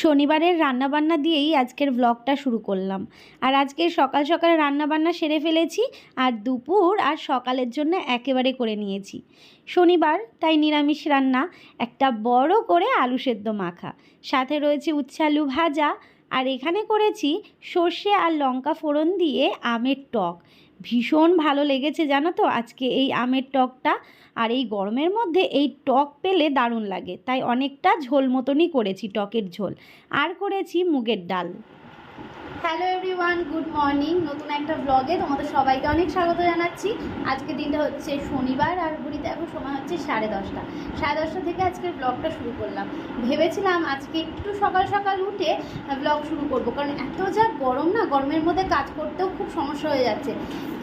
শনিবারের রান্নাবান্না দিয়েই আজকের ব্লগটা শুরু করলাম। আর আজকে সকাল সকাল রান্নাবান্না সেরে ফেলেছি আর দুপুর আর সকালের জন্য একেবারে করে নিয়েছি। শনিবার তাই নিরামিষ রান্না, একটা বড় করে আলু সেদ্ধ মাখা। সাথে রয়েছে উচ্ছে আলু ভাজা। আর এখানে করেছি সর্ষে আর লঙ্কা ফোড়ন দিয়ে আমের টক। ভীষণ ভালো লেগেছে জানো তো আজকে এই আমের টকটা। আর এই গরমের মধ্যে এই টক পেলে দারুণ লাগে। তাই অনেকটা ঝোল মতনই করেছি টকের ঝোল। আর করেছি মুগের ডাল। হ্যালো এভরিওয়ান গুড মর্নিং নতুন একটা ব্লগে তোমাদের সবাইকে অনেক স্বাগত জানাচ্ছি। আজকে দিনটা হচ্ছে শনিবার আর ঘড়িতে এখন সময় হচ্ছে সাড়ে দশটা। সাড়ে দশটা থেকে আজকের ব্লগটা শুরু করলাম। ভেবেছিলাম আজকে একটু সকাল সকাল উঠে ব্লগ শুরু করব। কারণ এত যা গরম না, গরমের মধ্যে কাজ করতেও খুব সমস্যা হয়ে যাচ্ছে।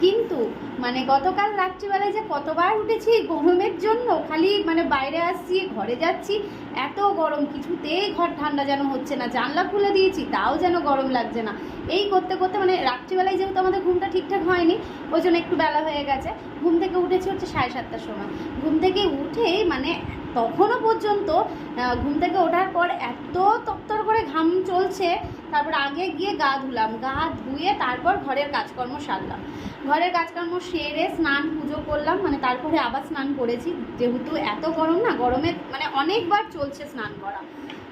কিন্তু মানে গতকাল রাত্রিবেলায় যে কতবার উঠেছি গরমের জন্য, খালি মানে বাইরে আসছি, ঘরে যাচ্ছি, এত গরম, কিছুতেই ঘর ঠান্ডা যেন হচ্ছে না, জানলা খুলে দিয়েছি, তাও যেন গরম লাগছে না। এই করতে করতে মানে রাত্রিবেলায় যেহেতু আমাদের ঘুমটা ঠিকঠাক হয়নি, ওই জন্য একটু বেলা হয়ে গেছে। ঘুম থেকে উঠেছি হচ্ছে সাড়ে সাতটার সময়। ঘুম থেকে উঠে মানে তখনও পর্যন্ত ঘুম থেকে ওঠার পর এত তত্তর করে ঘাম চলছে, তারপর আগে গিয়ে গা ধুলাম, গা ধুয়ে তারপর ঘরের কাজকর্ম সারলাম। ঘরের কাজকর্ম সেরে স্নান পুজো করলাম মানে তারপরে আবার স্নান করেছি। যেহেতু এত গরম না, গরমে মানে অনেকবার চলছে স্নান করা।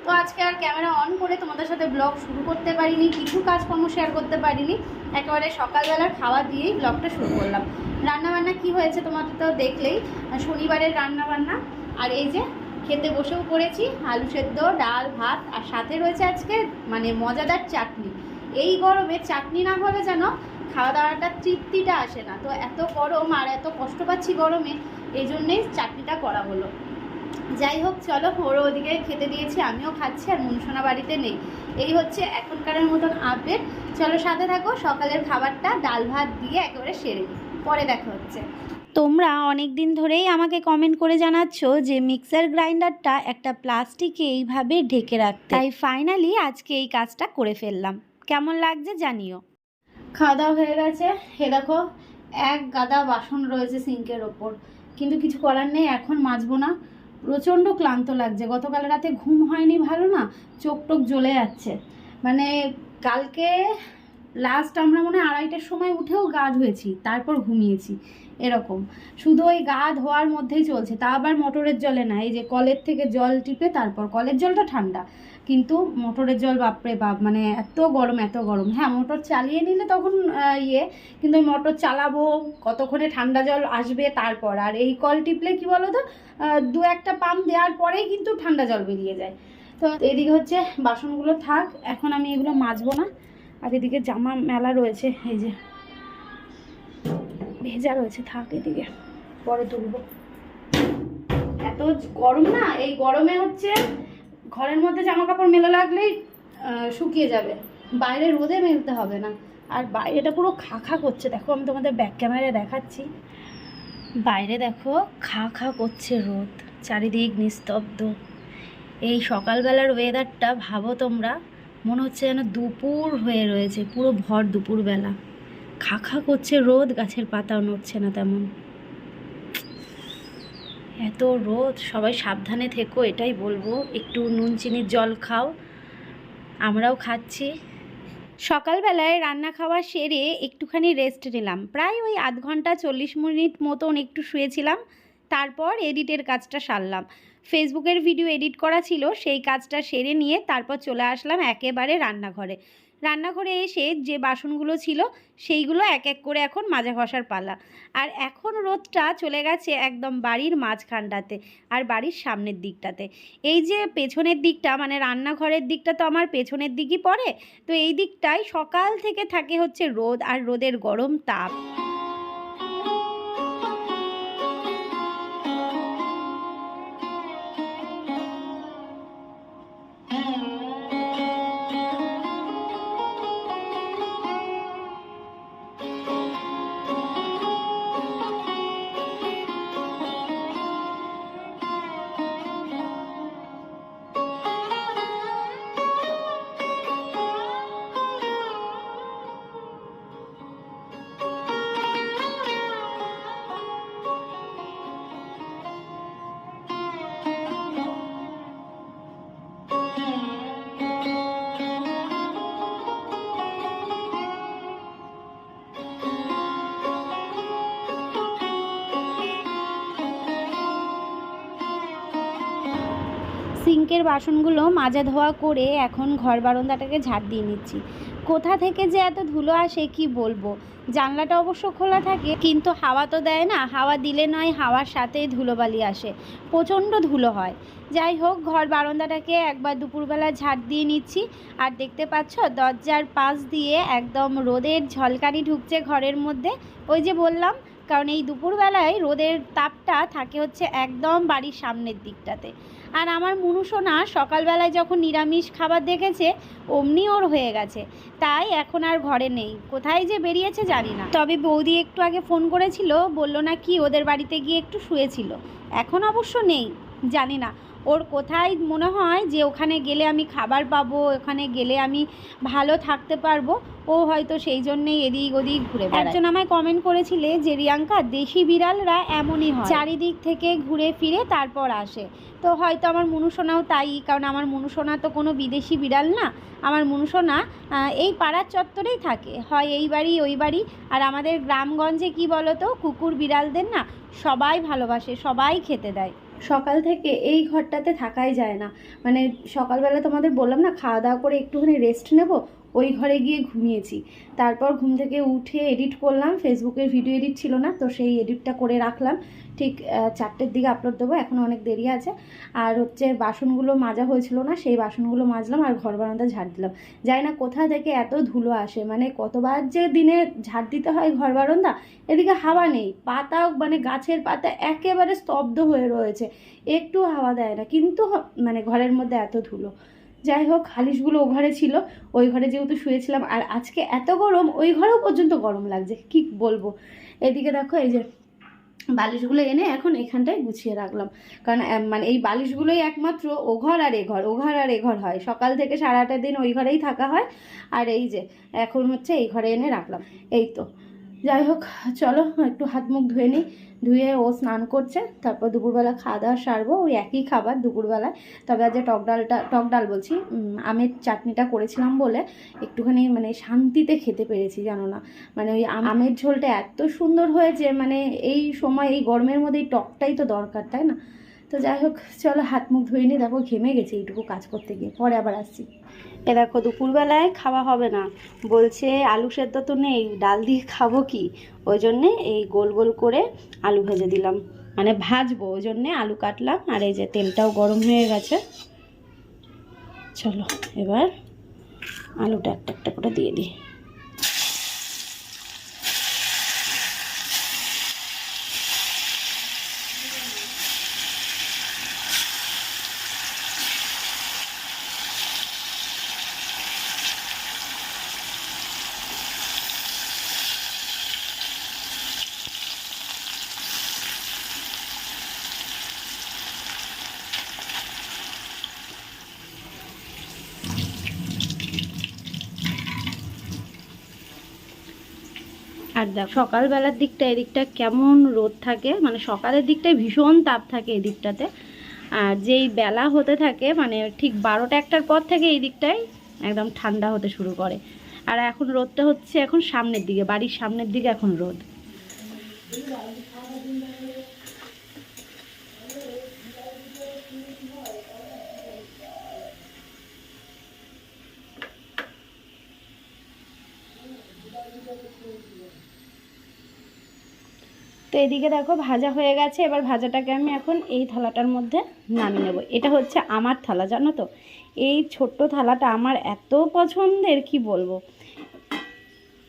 তো আজকে আর ক্যামেরা অন করে তোমাদের সাথে ব্লগ শুরু করতে পারিনি, কিছু কাজকর্ম শেয়ার করতে পারিনি। একেবারে সকালবেলার খাওয়া দিয়েই ব্লগটা শুরু করলাম। রান্নাবান্না কি হয়েছে তোমাদের তো দেখলেই, শনিবারের রান্নাবান্না আর এই যে খেতে বসেও পড়েছি আলু সেদ্ধ, ডাল, ভাত, আর সাথে রয়েছে আজকে মানে মজাদার চাটনি। এই গরমে চাটনি না হলে যেন খাওয়া দাওয়াটা তৃপ্তিটা আসে না। তো এত গরম আর এত কষ্ট পাচ্ছি গরমে, এই জন্যেই চাটনিটা করা হলো। যাই হোক, চলো, ওরও ওদিকে খেতে দিয়েছি, আমিও খাচ্ছি আর মনসোনা বাড়িতে নেই। এই হচ্ছে এখনকারের মতন আপডেট চলো সাথে থাকো, সকালের খাবারটা ডাল ভাত দিয়ে একেবারে সেরে নিই। পরে দেখা হচ্ছে। তোমরা অনেক দিন ধরেই আমাকে কমেন্ট করে জানাচ্ছ যে মিক্সার গ্রাইন্ডারটা একটা প্লাস্টিকে এইভাবে ঢেকে রাখতে। তাই ফাইনালি আজকে এই কাজটা করে ফেললাম। কেমন লাগছে জানিও। খাওয়া দাওয়া হয়ে গেছে। হে দেখো, এক গাদা বাসন রয়েছে সিঙ্কের ওপর। কিন্তু কিছু করার নেই, এখন মাজবো না। প্রচণ্ড ক্লান্ত লাগছে। গতকাল রাতে ঘুম হয়নি ভালো না, চোখ টোক জ্বলে যাচ্ছে। মানে কালকে লাস্ট আমরা মনে হয় আড়াইটার সময় উঠেও গা ধুয়েছি, তারপর ঘুমিয়েছি। এরকম। শুধু ওই গা ধোয়ার মধ্যেই চলছে, তা আবার মোটরের জলে না, এই যে কলের থেকে জল টিপে তারপর, কলের জলটা ঠান্ডা। কিন্তু মোটরের জল, বাপরে বাপ মানে এত গরম এত গরম। হ্যাঁ মোটর চালিয়ে নিলে তখন ইয়ে কিন্তু মোটর চালাবো, কতক্ষণে ঠান্ডা জল আসবে তারপর। আর এই কল টিপলে কি বলো তো দু একটা পাম্প দেওয়ার পরেই কিন্তু ঠান্ডা জল বেরিয়ে যায়। তো এদিকে হচ্ছে বাসনগুলো থাক, এখন আমি এগুলো মাজবো না। আর এদিকে জামা মেলা রয়েছে, এই যে ভেজা রয়েছে, থাক এদিকে। পরে তুলবো। এত গরম না, এই গরমে হচ্ছে ঘরের মধ্যে জামা কাপড় মেলা লাগলেই শুকিয়ে যাবে। বাইরে রোদে মেলতে হবে না। আর বাইরেটা পুরো খা খা করছে। দেখো, আমি তোমাদের ব্যাক ক্যামেরায় দেখাচ্ছি। বাইরে দেখো, খা খা করছে রোদ, চারিদিক নিস্তব্ধ। এই সকালবেলার ওয়েদারটা ভাবো তোমরা, মনে হচ্ছে যেন দুপুর হয়ে রয়েছে, পুরো ভর দুপুরবেলা। খা খা করছে, রোদ, গাছের পাতাও নড়ছে না তেমন। এত রোদ, সবাই সাবধানে থেকো, এটাই বলব। একটু নুন, চিনির জল খাও, আমরাও খাচ্ছি। সকালবেলায় রান্না খাওয়া সেরে একটুখানি রেস্ট নিলাম। প্রায় ওই আধ ঘণ্টা চল্লিশ মিনিট মতন একটু শুয়েছিলাম, তারপর এডিটের কাজটা সারলাম। ফেসবুকের ভিডিও এডিট করা ছিল, সেই কাজটা সেরে নিয়ে তারপর চলে আসলাম একেবারে রান্নাঘরে। রান্নাঘরে এসে যে বাসনগুলো ছিল সেইগুলো এক এক করে এখন মাজা ঘষার পালা। আর এখন রোদটা চলে গেছে একদম বাড়ির মাঝখানটাতে আর বাড়ির সামনের দিকটাতে। এই যে পেছনের দিকটা মানে রান্নাঘরের দিকটা তো আমার পেছনের দিকই পড়ে, তো এই দিকটাই সকাল থেকে থাকে হচ্ছে রোদ আর রোদের গরম তাপ। সিঙ্কের বাসনগুলো মাজা ধোয়া করে এখন ঘর বারান্দাটাকে ঝাড় দিয়ে নিচ্ছি। কোথা থেকে যে এত ধুলো আসে কি বলব? জানলাটা অবশ্য খোলা থাকে, কিন্তু হাওয়া তো দেয় না। হাওয়া দিলে নয়, হাওয়ার সাথেই ধুলোবালি আসে। প্রচণ্ড ধুলো হয়। যাই হোক, ঘর বারান্দাটাকে একবার দুপুরবেলা ঝাড় দিয়ে নিচ্ছি। আর দেখতে পাচ্ছ, দরজার পাশ দিয়ে একদম রোদের ঝলকানি ঢুকছে ঘরের মধ্যে। ওই যে বললাম, কারণ এই দুপুরবেলায় রোদের তাপটা থাকে হচ্ছে একদম বাড়ির সামনের দিকটাতে। আর আমার মনুষোনা সকালবেলায় যখন নিরামিষ খাবার দেখেছে, অমনি ওর হয়ে গেছে। তাই এখন আর ঘরে নেই। কোথায় যে বেরিয়েছে জানি না। তবে বৌদি একটু আগে ফোন করেছিল, বলল না কি ওদের বাড়িতে গিয়ে একটু শুয়েছিল। এখন অবশ্য নেই, জানি না। ওর কোথায় মনে হয় যে ওখানে গেলে আমি খাবার পাবো ওখানে গেলে আমি ভালো থাকতে পারব ও হয়তো সেই জন্যেই এদিক ওদিক ঘুরে একজন আমায় কমেন্ট করেছিলে যে রিয়াঙ্কা দেশি বিড়ালরা এমনই হয়। চারিদিক থেকে ঘুরে ফিরে তারপর আসে। তো হয়তো আমার মনুসোনাও তাই কারণ আমার মনুসোনা তো কোনো বিদেশি বিড়াল না। আমার আহ, এই পাড়ার চত্বরেই থাকে। হয় এই বাড়ি ওই বাড়ি। আর আমাদের গ্রামগঞ্জে কি বলো তো কুকুর বিড়ালদের না সবাই ভালোবাসে সবাই খেতে দেয়। সকাল থেকে এই ঘরটাতে থাকাই যায় না। মানে সকালবেলা তোমাদের বললাম না খাওয়া দাওয়া করে একটুখানি রেস্ট নেব ওই ঘরে গিয়ে ঘুমিয়েছি। তারপর ঘুম থেকে উঠে এডিট করলাম। ফেসবুকের ভিডিও এডিট ছিল না, তো সেই এডিটটা করে রাখলাম। ঠিক চারটের দিকে আপলোড দেবো, এখন অনেক দেরি আছে। আর হচ্ছে বাসনগুলো মাজা হয়েছিল না, সেই বাসনগুলো মাজলাম আর ঘর বারান্দা ঝাড় দিলাম। জানি না কোথা থেকে এত ধুলো আসে মানে কতবার যে দিনে ঝাড় দিতে হয় ঘর বারান্দা, এদিকে হাওয়া নেই। পাতা মানে গাছের পাতা একেবারে স্তব্ধ হয়ে রয়েছে। একটু হাওয়া দেয় না, কিন্তু মানে ঘরের মধ্যে এত ধুলো। যাই হোক, হালিশগুলো ও ঘরে ছিল, ওই ঘরে যেহেতু শুয়েছিলাম, আর আজকে এত গরম, ওই ঘরেও পর্যন্ত গরম লাগছে, কি বলব? এদিকে দেখো, এই যে বালিশগুলো এনে এখন এখানটায় গুছিয়ে রাখলাম। কারণ মানে এই বালিশগুলোই একমাত্র ও ঘর আর এ ঘর, ও ঘর আর এ ঘর হয়। সকাল থেকে সারাটা দিন ওই ঘরেই থাকা হয়। আর এই যে, এখন হচ্ছে এই ঘরে এনে রাখলাম। এই তো যাই হোক, চলো, একটু হাত মুখ ধুয়ে নিই। ধুয়ে ও স্নান করছে, তারপর দুপুরবেলা খাওয়া দাওয়া সারবো, ওই একই খাবার দুপুরবেলায়। তবে আজ টক ডালটা, টক ডাল বলছি আমের চাটনিটা করেছিলাম বলে একটুখানি মানে শান্তিতে খেতে পেরেছি, জানো না। মানে ওই আমের ঝোলটা এত সুন্দর হয়েছে মানে এই সময়, এই গরমের মধ্যে এই টকটাই তো দরকার, তাই না? তো যাই হোক, চলো হাত মুখ ধুয়ে নিই দেখো, ঘেমে গেছে, এইটুকু কাজ করতে গিয়ে। পরে আবার আসছি। এ দেখো, দুপুরবেলায় খাওয়া হবে না। বলছে, আলু সেদ্ধ তো নেই, ডাল দিয়ে খাব কি? ওই জন্যে এই গোল গোল করে আলু ভেজে দিলাম। মানে ভাজবো, ওই জন্যে আলু কাটলাম, আর এই যে তেলটাও গরম হয়ে গেছে। চলো, এবার আলুটা একটা একটা করে দিয়ে দিই। আর দেখ সকালবেলার দিকটা, এদিকটা কেমন রোদ থাকে? মানে সকালের দিকটায় ভীষণ তাপ থাকে এদিকটাতে। আর যেই বেলা হতে থাকে মানে ঠিক বারোটা একটার পর থেকে এই দিকটাই একদম ঠান্ডা হতে শুরু করে। আর এখন রোদটা হচ্ছে এখন সামনের দিকে, বাড়ির সামনের দিকে এখন রোদ। তো এদিকে দেখো ভাজা হয়ে গেছে, এবার ভাজাটাকে আমি এখন এই থালাটার মধ্যে নামিয়ে নেব। এটা হচ্ছে আমার থালা, জানো তো? এই ছোট্ট থালাটা আমার এত পছন্দের, কি বলব?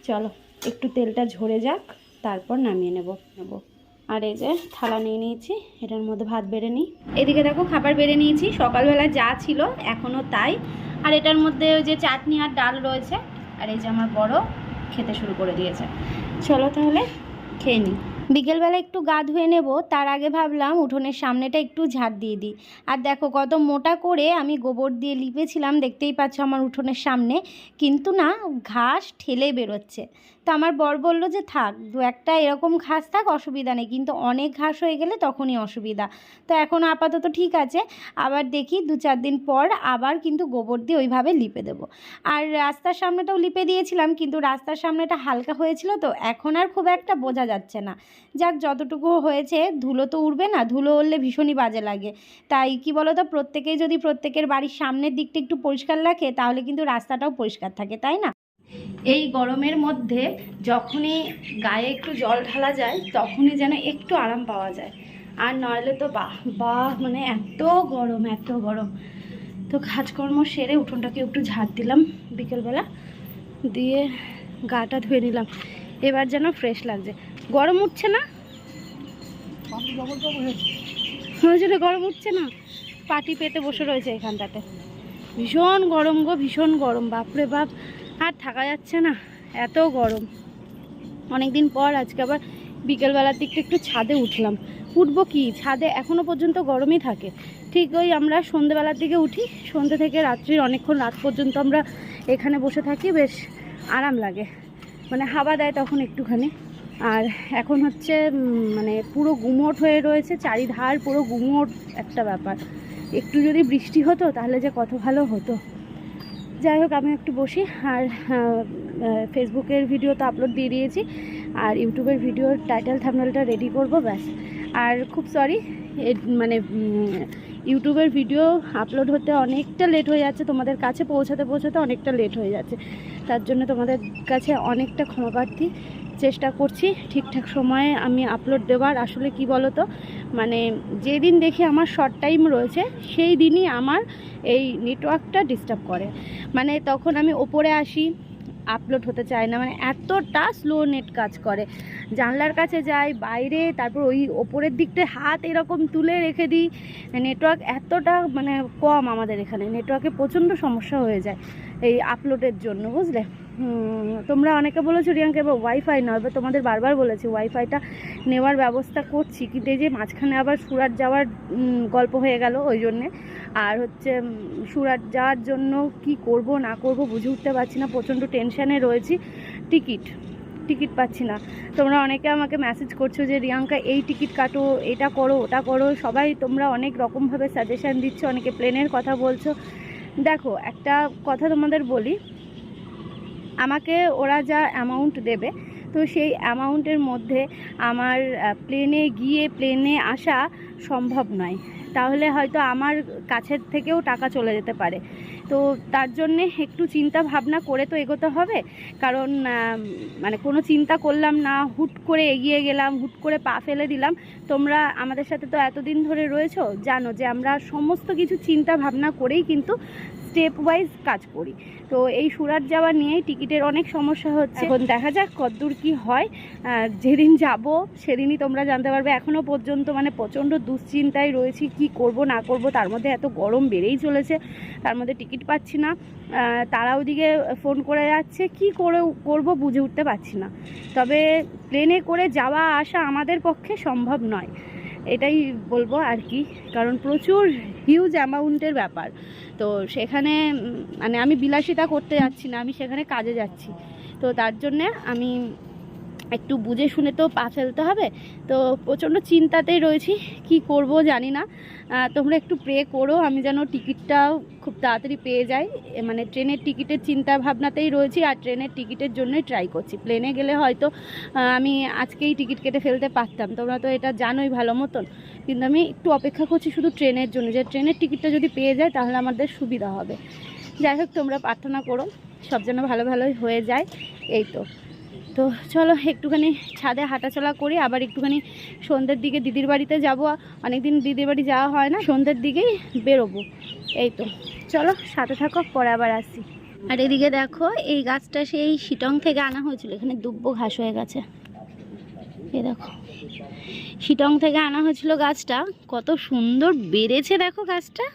চলো, একটু তেলটা ঝরে যাক, তারপর নামিয়ে নেব নেব। আর এই যে থালা নিয়ে নিয়েছি, এটার মধ্যে ভাত বেড়ে নিই। এদিকে দেখো খাবার বেড়ে নিয়েছি, সকালবেলা যা ছিল এখনও তাই। আর এটার মধ্যে ওই যে চাটনি আর ডাল রয়েছে, আর এই যে আমার বড় খেতে শুরু করে দিয়েছে। চলো তাহলে, খেয়ে নিই। বিকেলবেলা একটু গা ধুয়ে নেব, তার আগে ভাবলাম উঠোনের সামনেটা একটু ঝাড় দিয়ে দিই। আর দেখো কত মোটা করে আমি গোবর দিয়ে লিপেছিলাম, দেখতেই পাচ্ছ আমার উঠোনের সামনে। কিন্তু না, ঘাস ঠেলে বেরোচ্ছে। তো আমার বর বলল যে, থাক, দু একটা এরকম ঘাস থাক, অসুবিধা নেই। কিন্তু অনেক ঘাস হয়ে গেলে তখনই অসুবিধা। তো এখন আপাতত ঠিক আছে। আবার দেখি দু চার দিন পর আবার কিন্তু গোবর দিয়ে ওইভাবে লিপে দেবো। আর রাস্তার সামনেটাও লিপে দিয়েছিলাম, কিন্তু রাস্তার সামনেটা হালকা হয়েছিল তো এখন আর খুব একটা বোঝা যাচ্ছে না। যাক, যতটুকু হয়েছে, ধুলো তো উঠবে না, ধুলো উঠলে ভীষণই বাজে লাগে। তাই কি বলো তো প্রত্যেকেই যদি প্রত্যেকের বাড়ির সামনের দিকটা একটু পরিষ্কার রাখে, তাহলে কিন্তু রাস্তাটাও পরিষ্কার থাকে, তাই না? এই গরমের মধ্যে যখনই গায়ে একটু জল ঢালা যায়, তখনই যেন একটু আরাম পাওয়া যায়। আর নইলে তো বাহ বাহ মানে এত গরম এত গরম। তো কাজকর্ম সেরে উঠোনটাকে একটু ঝাড় দিলাম বিকেলবেলা। দিয়ে গাটা ধুয়ে নিলাম। এবার যেন ফ্রেশ লাগছে। গরম উঠছে না? জন্য গরম উঠছে না। পাটি পেতে বসে রয়েছে এখানটাতে। ভীষণ গরম গো, ভীষণ গরম। বাপরে বাপ। আর থাকা যাচ্ছে না, এত গরম। অনেক দিন পর আজকে আবার বিকেলবেলার দিকটা একটু ছাদে উঠলাম। উঠবো কি? ছাদে এখনও পর্যন্ত গরমই থাকে। ঠিক ওই আমরা সন্ধেবেলার দিকে উঠি, সন্ধে থেকে রাত্রির অনেকক্ষণ রাত পর্যন্ত আমরা এখানে বসে থাকি, বেশ আরাম লাগে। মানে হাওয়া দেয় তখন একটুখানি। আর এখন হচ্ছে মানে পুরো গুমোট হয়ে রয়েছে, চারিধার পুরো গুমোট একটা ব্যাপার। একটু যদি বৃষ্টি হতো তাহলে যে কত ভালো হতো। যাই হোক, আমি একটু বসি। আর ফেসবুকের ভিডিও তো আপলোড দিয়ে দিয়েছি। আর ইউটিউবের ভিডিওর টাইটেল থামনেলটা রেডি করব, ব্যাস। আর খুব সরি মানে ইউটিউবের ভিডিও আপলোড হতে অনেকটা লেট হয়ে যাচ্ছে। তোমাদের কাছে পৌঁছাতে পৌঁছাতে অনেকটা লেট হয়ে যাচ্ছে। তার জন্য তোমাদের কাছে অনেকটা ক্ষমা প্রার্থী চেষ্টা করছি। ঠিকঠাক সময়ে আমি আপলোড দেওয়ার। আসলে কি বলো তো মানে যেদিন দেখি আমার শর্ট টাইম রয়েছে, সেই দিনই আমার এই নেটওয়ার্কটা ডিস্টার্ব করে। মানে তখন আমি ওপরে আসি আপলোড হতে চায় না মানে এতটা স্লো নেট কাজ করে। জানলার কাছে যাই, বাইরে, তারপর ওই ওপরের দিকটায় হাত এরকম তুলে রেখে দিই। নেটওয়ার্ক এতটা মানে কম আমাদের এখানে নেটওয়ার্কে প্রচণ্ড সমস্যা হয়ে যায় এই আপলোডের জন্য, বুঝলে? তোমরা অনেকে বলেছ রিয়াঙ্কা ওয়াইফাই নয়, এবার তোমাদের বারবার বলেছি ওয়াইফাইটা নেওয়ার ব্যবস্থা করছি, কিন্তু যে মাঝখানে আবার সুরাট যাওয়ার গল্প হয়ে গেল ওই জন্যে। আর হচ্ছে সুরাট যাওয়ার জন্য কি করব, না করব বুঝে উঠতে পারছি না, প্রচণ্ড টেনশানে রয়েছি। টিকিট টিকিট পাচ্ছি না। তোমরা অনেকে আমাকে মেসেজ করছ যে, রিয়াঙ্কা, এই টিকিট কাটো, এটা করো, ওটা করো। সবাই তোমরা অনেক রকমভাবে সাজেশান দিচ্ছ, অনেকে প্লেনের কথা বলছো। দেখো, একটা কথা তোমাদের বলি আমাকে ওরা যা অ্যামাউন্ট দেবে, তো সেই অ্যামাউন্টের মধ্যে আমার প্লেনে গিয়ে প্লেনে আসা সম্ভব নয়। তাহলে হয়তো আমার কাছের থেকেও টাকা চলে যেতে পারে। তো তার জন্যে একটু চিন্তা ভাবনা করে তো এগোতে হবে। কারণ মানে কোনো চিন্তা করলাম না, হুট করে এগিয়ে গেলাম, হুট করে পা ফেলে দিলাম। তোমরা আমাদের সাথে তো এতদিন ধরে রয়েছো, জানো যে আমরা সমস্ত কিছু চিন্তা ভাবনা করেই কিন্তু স্টেপ ওয়াইজ কাজ করি। তো এই সুরাট যাওয়া নিয়েই টিকিটের অনেক সমস্যা হচ্ছে। এখন দেখা যাক কতদূর কি হয়। যেদিন যাব সেদিনই তোমরা জানতে পারবে। এখনও পর্যন্ত মানে প্রচণ্ড দুশ্চিন্তায় রয়েছি কি করব না করব তার মধ্যে এত গরম বেড়েই চলেছে। তার মধ্যে টিকিট পাচ্ছি না। তারা ওদিকে ফোন করে যাচ্ছে কি করে করব বুঝে উঠতে পারছি না। তবে প্লেনে করে যাওয়া আসা আমাদের পক্ষে সম্ভব নয়। এটাই বলব আর কি। কারণ প্রচুর হিউজ অ্যামাউন্টের ব্যাপার। তো সেখানে মানে আমি বিলাসিতা করতে যাচ্ছি না, আমি সেখানে কাজে যাচ্ছি। তো তার জন্যে আমি একটু বুঝে শুনে তো পা ফেলতে হবে। তো প্রচণ্ড চিন্তাতেই রয়েছি, কি করব জানি না। তোমরা একটু প্রে করো, আমি যেন টিকিটটাও খুব তাড়াতাড়ি পেয়ে যাই। মানে ট্রেনের টিকিটের চিন্তা ভাবনাতেই রয়েছি আর ট্রেনের টিকিটের জন্যই ট্রাই করছি। প্লেনে গেলে হয়তো আমি আজকেই টিকিট কেটে ফেলতে পারতাম। তোমরা তো এটা জানোই ভালো মতন। কিন্তু আমি একটু অপেক্ষা করছি শুধু ট্রেনের জন্য। যে ট্রেনের টিকিটটা যদি পেয়ে যায়, তাহলে আমাদের সুবিধা হবে। যাই হোক, তোমরা প্রার্থনা করো, সব যেন ভালো ভালোই হয়ে যায়। এই তো। তো চলো একটুখানি ছাদে হাঁটাচলা করি, আবার একটুখানি সন্ধ্যের দিকে দিদির বাড়িতে যাব। অনেকদিন দিদির বাড়ি যাওয়া হয় না, সন্ধ্যের দিকেই বেরোবো। এই তো, চলো সাথে থাকো, পরে আবার আসি আর এদিকে দেখো, এই গাছটা সেই শিটং থেকে আনা হয়েছিল, এখানে দুব্বো ঘাস হয়ে গেছে। এ দেখো, শিটং থেকে আনা হয়েছিল গাছটা, কত সুন্দর বেড়েছে দেখো গাছটা।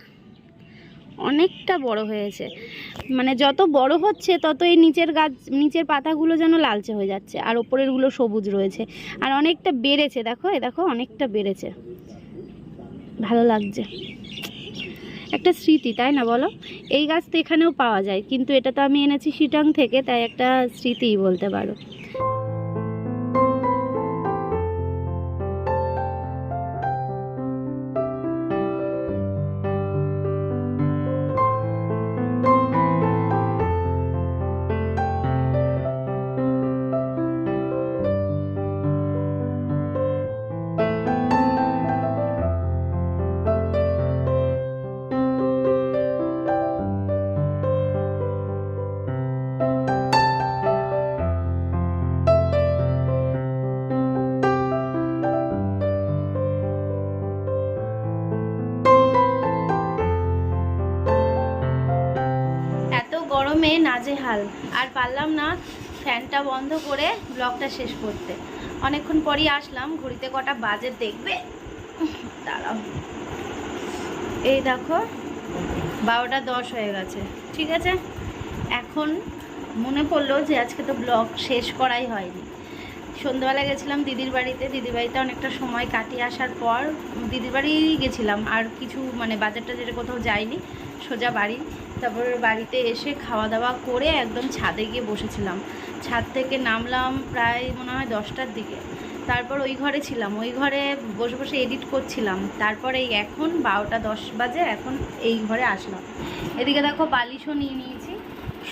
অনেকটা বড় হয়েছে। মানে যত বড় হচ্ছে তত এই নিচের গাছ, নিচের পাতাগুলো যেন লালচে হয়ে যাচ্ছে, আর ওপরেরগুলো সবুজ রয়েছে। আর অনেকটা বেড়েছে, দেখো, এ দেখো, অনেকটা বেড়েছে। ভালো লাগছে। একটা স্মৃতি, তাই না বলো? এই গাছ তো এখানেও পাওয়া যায়, কিন্তু এটা তো আমি এনেছি শিটাং থেকে, তাই একটা স্মৃতিই বলতে পারো। আর পারলাম না ফ্যানটা বন্ধ করে ব্লগটা শেষ করতে। অনেকক্ষণ পরই আসলাম, ঘড়িতে কটা বাজে দেখবে। দাঁড়াও। এই দেখো, বারোটা দশ হয়ে গেছে, ঠিক আছে? এখন মনে পড়ল যে আজকে তো ব্লগ শেষ করাই হয়নি। সন্ধ্যাবেলা গেছিলাম দিদির বাড়িতে দিদির বাড়িতে অনেকটা সময় কাটিয়ে আসার পর দিদির বাড়ি গেছিলাম। আর কিছু মানে বাজার টাজারে কোথাও যাইনি সোজা বাড়ি। তারপর বাড়িতে এসে খাওয়া দাওয়া করে একদম ছাদে গিয়ে বসেছিলাম। ছাদ থেকে নামলাম প্রায় মনে হয় দশটার দিকে। তারপর ওই ঘরে ছিলাম। ওই ঘরে বসে বসে এডিট করছিলাম। তারপরে এখন বারোটা দশ বাজে, এখন এই ঘরে আসলাম। এদিকে দেখো বালিশও নিয়ে নিয়েছি,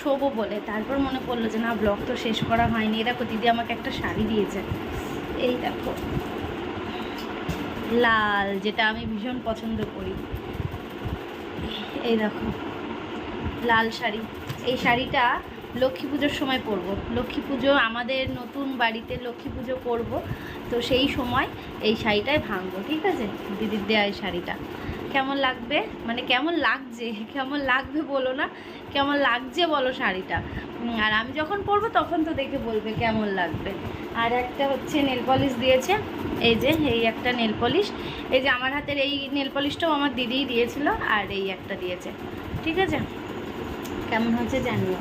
শোবো বলে। তারপর মনে পড়ল যে না ব্লগ তো শেষ করা হয়নি। এই দেখো দিদি আমাকে একটা শাড়ি দিয়েছে। এই দেখো। লাল, যেটা আমি ভীষণ পছন্দ করি। এই দেখো। লাল শাড়ি। এই শাড়িটা লক্ষ্মী পুজোর সময় পরবো। লক্ষ্মী পুজো আমাদের নতুন বাড়িতে লক্ষ্মী পুজো করব। তো সেই সময় এই শাড়িটাই ভাঙবো, ঠিক আছে? দিদির দেয়া এই শাড়িটা। কেমন লাগবে? মানে কেমন লাগছে? কেমন লাগবে বলো না? কেমন লাগছে বলো শাড়িটা? আর আমি যখন পরবো তখন তো দেখে বলবে কেমন লাগবে। আর একটা হচ্ছে নেল পলিশ দিয়েছে। এই যে, এই একটা নেল পলিশ। এই যে আমার হাতের এই নেল পলিশটাও আমার দিদিই দিয়েছিল, আর এই একটা দিয়েছে। ঠিক আছে? কেমন হচ্ছে জানিও।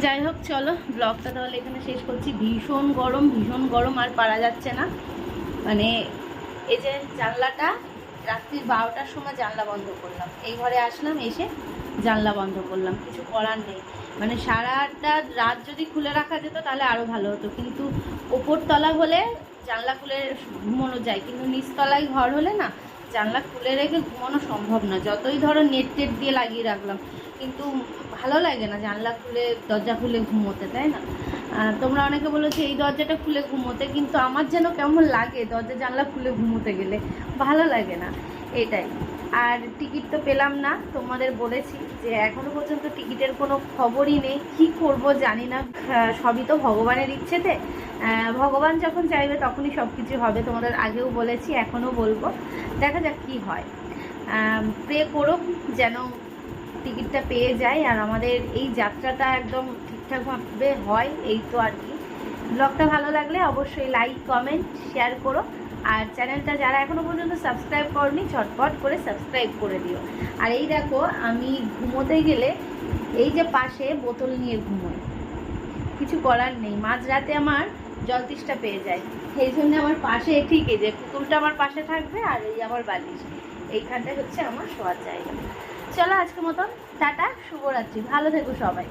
যাই হোক, চলো ব্লগটা তাহলে এখানে শেষ করছি। ভীষণ গরম ভীষণ গরম, আর পারা যাচ্ছে না। মানে এই যে জানলাটা, রাত্রির বারোটার সময় জানলা বন্ধ করলাম। এই ঘরে আসলাম, এসে জানলা বন্ধ করলাম। কিছু করার নেই। মানে সারাটা রাত যদি খুলে রাখা যেত, তাহলে আরও ভালো হতো। কিন্তু ওপর তলা হলে জানলা খুলে ঘুমানো যায়। কিন্তু নিচতলায় ঘর হলে না, জানলা খুলে রেখে ঘুমানো সম্ভব না। যতই ধরো নেট টেট দিয়ে লাগিয়ে রাখলাম। কিন্তু ভালো লাগে না জানলা খুলে, দরজা খুলে ঘুমোতে, তাই না? তোমরা অনেকে বলেছ এই দরজাটা খুলে ঘুমোতে, কিন্তু আমার যেন কেমন লাগে দরজা, জানলা খুলে ঘুমোতে গেলে, ভালো লাগে না, এটাই। আর টিকিট তো পেলাম না, তোমাদের বলেছি যে এখনও পর্যন্ত টিকিটের কোনো খবরই নেই, কি করব জানি না। সবই তো ভগবানের ইচ্ছেতে। ভগবান যখন চাইবে তখনই সব কিছু হবে, তোমাদের আগেও বলেছি, এখনও বলব। দেখা যাক কি হয়। প্রে করো যেন টিকিটটা পেয়ে যাই আর আমাদের এই যাত্রাটা একদম ঠিকঠাকভাবে হয়, এই তো আর কি। ব্লগটা ভালো লাগলে অবশ্যই লাইক কমেন্ট শেয়ার করো। আর চ্যানেলটা যারা এখনও পর্যন্ত সাবস্ক্রাইব করনি, ঝটপট করে সাবস্ক্রাইব করে দিও। আর এই দেখো, আমি ঘুমোতে গেলে এই যে পাশে বোতল নিয়ে ঘুমোই। কিছু করার নেই, মাঝরাতে আমার জল তৃষ্ণা পেয়ে যায়। সেই জন্য আমার পাশে ঠিক এই যে পুতুলটা আমার পাশে থাকবে আর এই আমার বালিশ। এইখানটাই হচ্ছে আমার শোয়ার জায়গা। চলো আজকের মতন টাটা শুভরাত্রি ভালো থেকো সবাই।